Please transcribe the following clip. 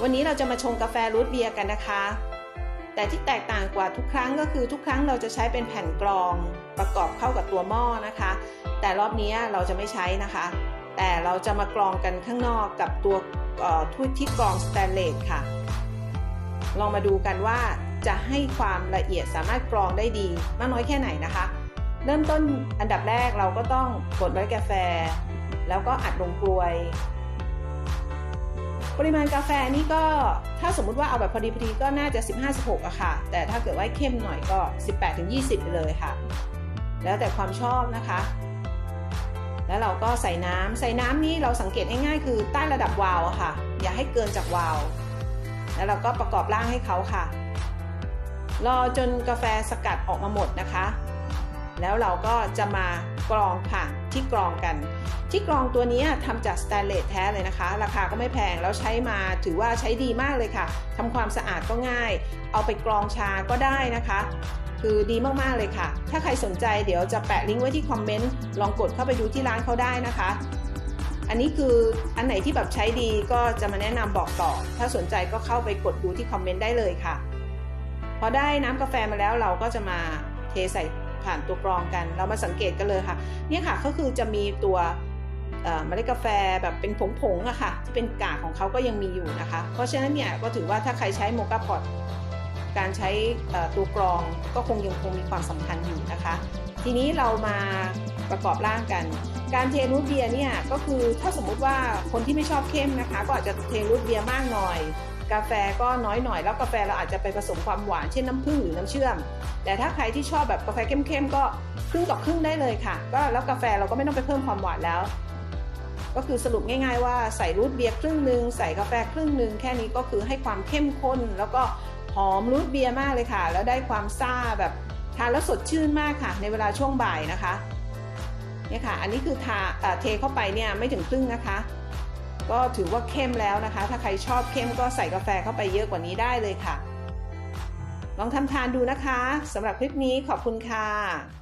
วันนี้เราจะมาชงกาแฟรูทเบียร์กันนะคะ แต่ที่แตกต่างกว่าทุกครั้งก็คือทุกครั้งเราจะใช้เป็นแผ่นกรองประกอบเข้ากับตัวหม้อนะคะ แต่รอบนี้เราจะไม่ใช้นะคะ แต่เราจะมากรองกันข้างนอกกับตัวเอ่อทุ่ที่กรองสแตนเลสค่ะ ลองมาดูกันว่าจะให้ความละเอียดสามารถกรองได้ดีมากน้อยแค่ไหนนะคะ เริ่มต้นอันดับแรกเราก็ต้องกดไว้กาแฟ แล้วก็อัดลงกลวย ปริมาณกาแฟนี่ก็ถ้าสมมุติว่าเอาแบบพอดีพอดีก็น่าจะ 15-16อะค่ะ แต่ถ้าเกิดว่าเข้มหน่อยก็ 18-20 ไปเลยค่ะ แล้วแต่ความชอบนะคะ แล้วเราก็ใส่น้ำใส่น้ำนี่เราสังเกตง่ายๆคือใต้ระดับวาล์วค่ะ อย่าให้เกินจากวาล์วแล้วเราก็ประกอบร่างให้เขาค่ะ รอจนกาแฟสกัดออกมาหมดนะคะ แล้วเราก็จะมากรองผ่านที่กรองกัน ที่กรองตัวนี้ทำจากสแตนเลสแท้เลยนะคะ ราคาก็ไม่แพงแล้วใช้มาถือว่าใช้ดีมากเลยค่ะทำความสะอาดก็ง่าย เอาไปกรองชาก็ได้นะคะ คือดีมากๆเลยค่ะ ถ้าใครสนใจเดี๋ยวจะแปะลิงก์ไว้ที่คอมเมนต์ลองกดเข้าไปดูที่ร้านเขาได้นะคะ อันนี้คืออันไหนที่แบบใช้ดีก็จะมาแนะนำบอกต่อ ถ้าสนใจก็เข้าไปกดดูที่คอมเมนต์ได้เลยค่ะพอได้น้ำกาแฟมาแล้วเราก็จะมาเทใส่ ผ่านตัวกรองกัน เรามาสังเกตกันเลยค่ะ เนี่ยค่ะก็คือจะมีตัวเมล็ดกาแฟแบบเป็นผงๆอะค่ะที่เป็นกากของเขาก็ยังมีอยู่นะคะ เพราะฉะนั้นเนี่ยก็ถือว่าถ้าใครใช้โมกาพอตการใช้ตัวกรองก็คงยังคงมีความสำคัญอยู่นะคะ ทีนี้เรามาประกอบร่างกัน การเทรูทเบียร์เนี่ยก็คือถ้าสมมุติว่าคนที่ไม่ชอบเข้มนะคะ ก็อาจจะเทรูทเบียร์มากหน่อยกาแฟก็น้อยหน่อยแล้วกาแฟเราอาจจะไปผสมความหวานเช่นน้ำผึ้งหรือน้ำเชื่อม แต่ถ้าใครที่ชอบแบบกาแฟเข้มๆก็ครึ่งต่อครึ่งได้เลยค่ะ ก็แล้วกาแฟเราก็ไม่ต้องไปเพิ่มความหวานแล้ว ก็คือสรุปง่าย ๆ ว่าใส่รูทเบียร์ครึ่งหนึ่งใส่กาแฟครึ่งหนึ่งแค่นี้ก็คือให้ความเข้มข้น แล้วก็หอมรูทเบียร์มากเลยค่ะ แล้วได้ความซ่าแบบทานแล้วสดชื่นมากค่ะ ในเวลาช่วงบ่ายนะคะเนี่ยค่ะ อันนี้คือทาเอ่อเทเข้าไปเนี่ยไม่ถึงครึ่งนะคะ ก็ถือว่าเข้มแล้วนะคะ ถ้าใครชอบเข้มก็ใส่กาแฟเข้าไปเยอะกว่านี้ได้เลยค่ะ ลองทำทานดูนะคะสำหรับคลิปนี้ขอบคุณค่ะ